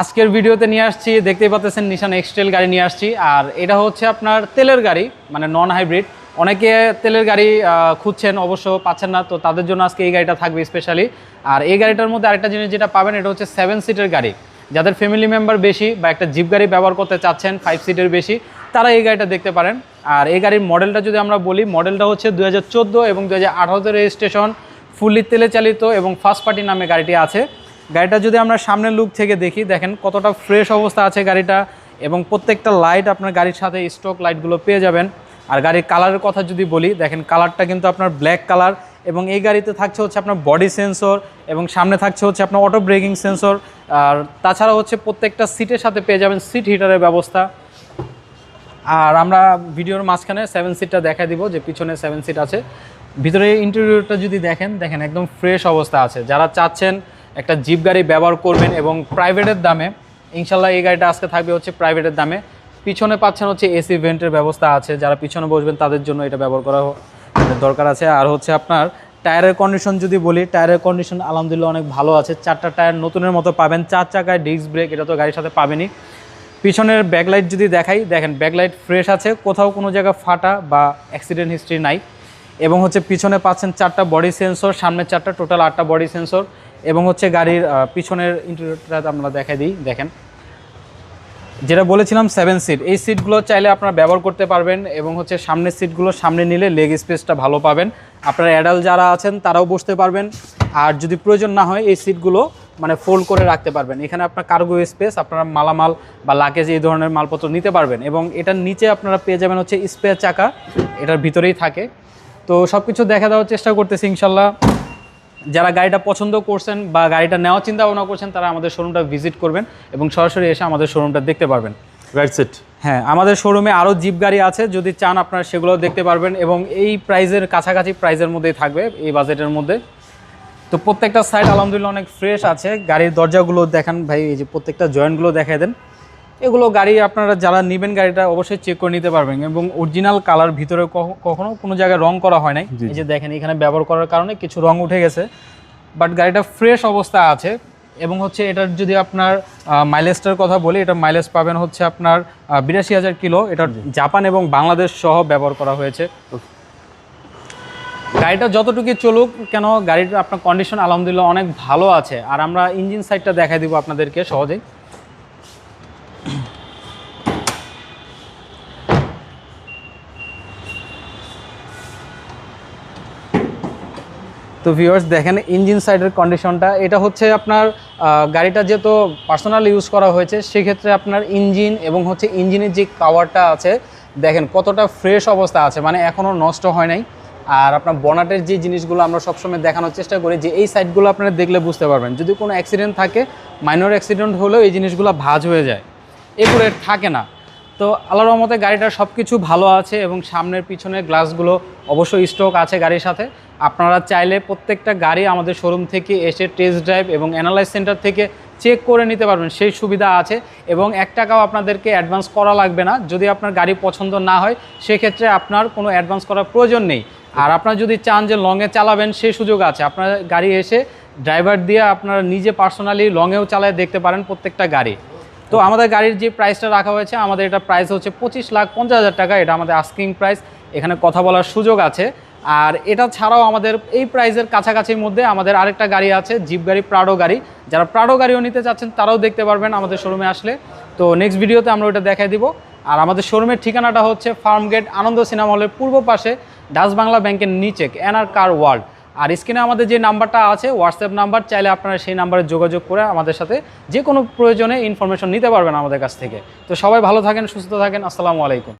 আজকের ভিডিওতে নিয়ে আসছি, দেখতেই পাচ্ছেন নিশান এক্সটেল গাড়ি নিয়ে আসছি। আর এটা হচ্ছে আপনার তেলের গাড়ি মানে নন হাইব্রিড অনেকে তেলের গাড়ি খুঁজছেন, অবশ্য পাচ্ছেন না, তো তাদের জন্য আজকে এই গাড়িটা থাকবে স্পেশালি আর এই গাড়িটার মধ্যে আরেকটা জিনিস যেটা পাবেন, এটা হচ্ছে সেভেন সিটের গাড়ি। যাদের ফ্যামিলি মেম্বার বেশি বা একটা জিপ গাড়ি ব্যবহার করতে চাচ্ছেন ফাইভ সিটের বেশি, তারা এই গাড়িটা দেখতে পারেন। আর এই গাড়ির মডেলটা যদি আমরা বলি মডেলটা হচ্ছে দু হাজার চোদ্দ এবং দু হাজার রেজিস্ট্রেশন ফুললি তেলে চালিত এবং ফার্স্ট পার্টি নামে গাড়িটি আছে। গাড়িটা যদি আমরা সামনের লুক থেকে দেখি, দেখেন কতটা ফ্রেশ অবস্থা আছে গাড়িটা এবং প্রত্যেকটা লাইট আপনার গাড়ির সাথে স্টক লাইটগুলো পেয়ে যাবেন। আর গাড়ির কালারের কথা যদি বলি, দেখেন কালারটা কিন্তু আপনার ব্ল্যাক কালার এবং এই গাড়িতে থাকছে হচ্ছে আপনার বডি সেন্সর এবং সামনে থাকছে হচ্ছে আপনার অটো ব্রেকিং সেন্সর আর তাছাড়া হচ্ছে প্রত্যেকটা সিটের সাথে পেয়ে যাবেন সিট হিটারের ব্যবস্থা। আর আমরা ভিডিওর মাঝখানে সেভেন সিটটা দেখা দিব, যে পিছনে সেভেন সিট আছে। ভিতরে ইন্টেরিয়রটা যদি দেখেন দেখেন একদম ফ্রেশ অবস্থা আছে। যারা চাচ্ছেন একটা জিপ গাড়ি ব্যবহার করবেন এবং প্রাইভেটের দামে, ইনশাল্লাহ এই গাড়িটা আজকে থাকবে হচ্ছে প্রাইভেটের দামে। পিছনে পাচ্ছেন হচ্ছে এসি ভেন্টের ব্যবস্থা আছে, যারা পিছনে বসবেন তাদের জন্য এটা ব্যবহার করা দরকার আছে। আর হচ্ছে আপনার টায়ারের কন্ডিশন যদি বলি, টায়ারের কন্ডিশন আলহামদুলিল্লাহ অনেক ভালো আছে। চারটা টায়ার নতুনের মতো পাবেন, চার চাকায় ডিস্ক ব্রেক এটা তো গাড়ির সাথে পাবেনই। পিছনের ব্যাকলাইট যদি দেখাই, দেখেন ব্যাকলাইট ফ্রেশ আছে, কোথাও কোনো জায়গা ফাটা বা অ্যাক্সিডেন্ট হিস্ট্রি নাই। এবং হচ্ছে পিছনে পাচ্ছেন চারটা বডি সেন্সর সামনের চারটা টোটাল আটটা বডি সেন্সর এবং হচ্ছে গাড়ির পিছনের ইন্টেরিয়রটা আমরা দেখাই দিই, দেখেন। যেটা বলেছিলাম সেভেন সিট এই সিটগুলো চাইলে আপনারা ব্যবহার করতে পারবেন এবং হচ্ছে সামনের সিটগুলো সামনে নিলে লেগ স্পেসটা ভালো পাবেন। আপনারা অ্যাডাল্ট যারা আছেন, তারাও বসতে পারবেন। আর যদি প্রয়োজন না হয়, এই সিটগুলো মানে ফোল্ড করে রাখতে পারবেন। এখানে আপনার কার্গো স্পেস আপনারা মালামাল বা লাগেজ এই ধরনের মালপত্র নিতে পারবেন এবং এটার নিচে আপনারা পেয়ে যাবেন হচ্ছে স্পেয়ার চাকা, এটার ভিতরেই থাকে। তো সব কিছু দেখা দেওয়ার চেষ্টা করতেছি ইনশাল্লাহ। যারা গাড়িটা পছন্দ করছেন বা গাড়িটা নেওয়ার চিন্তা ভাবনা করছেন তারা আমাদের শোরুমটা ভিজিট করবেন এবং সরাসরি এসে আমাদের শোরুমটা দেখতে পারবেন। সেট হ্যাঁ আমাদের শোরুমে আরও জিপ গাড়ি আছে যদি চান আপনারা সেগুলো দেখতে পারবেন এবং এই প্রাইজের কাছাকাছি প্রাইজের মধ্যেই থাকবে এই বাজেটের মধ্যে। তো প্রত্যেকটা সাইড আলহামদুলিল্লাহ অনেক ফ্রেশ আছে। গাড়ির দরজাগুলো দেখান ভাই এই যে প্রত্যেকটা জয়েন্টগুলো দেখাই দেন। এগুলো গাড়ি আপনারা যারা নেবেন গাড়িটা অবশ্যই চেক করে নিতে পারবেন এবং অরিজিনাল কালার ভিতরে কখনো কোনো জায়গায় রং করা হয় নাই। এই যে দেখেন এখানে ব্যবহার করার কারণে কিছু রং উঠে গেছে। বাট গাড়িটা ফ্রেশ অবস্থা আছে এবং হচ্ছে এটার যদি আপনার মাইলেজটার কথা বলি এটা মাইলেজ পাবেন হচ্ছে আপনার বিরাশি হাজার কিলো। এটা জাপান এবং বাংলাদেশ সহ ব্যবহার করা হয়েছে। গাড়িটা যতটুকু চলুক কেন গাড়ির আপনার কন্ডিশন আলহামদুলিল্লাহ অনেক ভালো আছে। আর আমরা ইঞ্জিন সাইডটা দেখাই দিব আপনাদেরকে সহজেই। তো ভিউয়ার্স দেখেন ইঞ্জিন সাইডের কন্ডিশনটা এটা হচ্ছে আপনার গাড়িটা যেহেতু পার্সোনাল ইউজ করা হয়েছে, সেক্ষেত্রে আপনার ইঞ্জিন এবং হচ্ছে ইঞ্জিনের যে কাওয়ারটা আছে, দেখেন কতটা ফ্রেশ অবস্থা আছে মানে এখনও নষ্ট হয় নাই। আর আপনার বনাটের যে জিনিসগুলো আমরা সবসময় দেখানোর চেষ্টা করি, যে এই সাইডগুলো আপনারা দেখলে বুঝতে পারবেন। যদি কোনো অ্যাক্সিডেন্ট থাকে মাইনর অ্যাক্সিডেন্ট হলেও এই জিনিসগুলো ভাজ হয়ে যায়। এগুলো থাকে না। তো আল্লাহর রহমতে গাড়িটার সব কিছু ভালো আছে এবং সামনের পিছনের গ্লাসগুলো অবশ্যই স্টক আছে গাড়ির সাথে। আপনারা চাইলে প্রত্যেকটা গাড়ি আমাদের শোরুম থেকে এসে টেস্ট ড্রাইভ এবং অ্যানালাইজ সেন্টার থেকে চেক করে নিতে পারবেন, সেই সুবিধা আছে। এবং এক টাকাও আপনাদেরকে অ্যাডভান্স করা লাগবে না। যদি আপনার গাড়ি পছন্দ না হয়, সেক্ষেত্রে আপনার কোনো অ্যাডভান্স করার প্রয়োজন নেই। আর আপনারা যদি চান যে লংয়ে চালাবেন সেই সুযোগ আছে। আপনার গাড়ি এসে ড্রাইভার দিয়ে আপনারা নিজে পার্সোনালি লংয়েও চালায় দেখতে পারেন প্রত্যেকটা গাড়ি। তো আমাদের গাড়ির যে প্রাইসটা রাখা হয়েছে, আমাদের এটা প্রাইস হচ্ছে পঁচিশ লাখ পঞ্চাশ হাজার টাকা। এটা আমাদের আস্কিং প্রাইস এখানে কথা বলার সুযোগ আছে। আর এটা ছাড়াও আমাদের এই প্রাইজের কাছাকাছির মধ্যে আমাদের আরেকটা গাড়ি আছে, জিপ গাড়ি প্রাডো গাড়ি। যারা প্রাডো গাড়িও নিতে চাচ্ছেন, তারাও দেখতে পারবেন আমাদের শোরুমে আসলে। তো নেক্সট ভিডিওতে আমরা ওটা দেখাই দিব। আর আমাদের শোরুমের ঠিকানাটা হচ্ছে ফার্ম গেট আনন্দ সিনেমা হলের পূর্ব পাশে ডাচ বাংলা ব্যাংকের নিচে এনআর কার ওয়ার্ল্ড আর স্ক্রিনে আমাদের যে নাম্বারটা আছে হোয়াটসঅ্যাপ নাম্বার, চাইলে আপনারা সেই নাম্বারে যোগাযোগ করে আমাদের সাথে যে কোনো প্রয়োজনে ইনফরমেশন নিতে পারবেন আমাদের কাছ থেকে। তো সবাই ভালো থাকেন, সুস্থ থাকেন, আসসালামু আলাইকুম।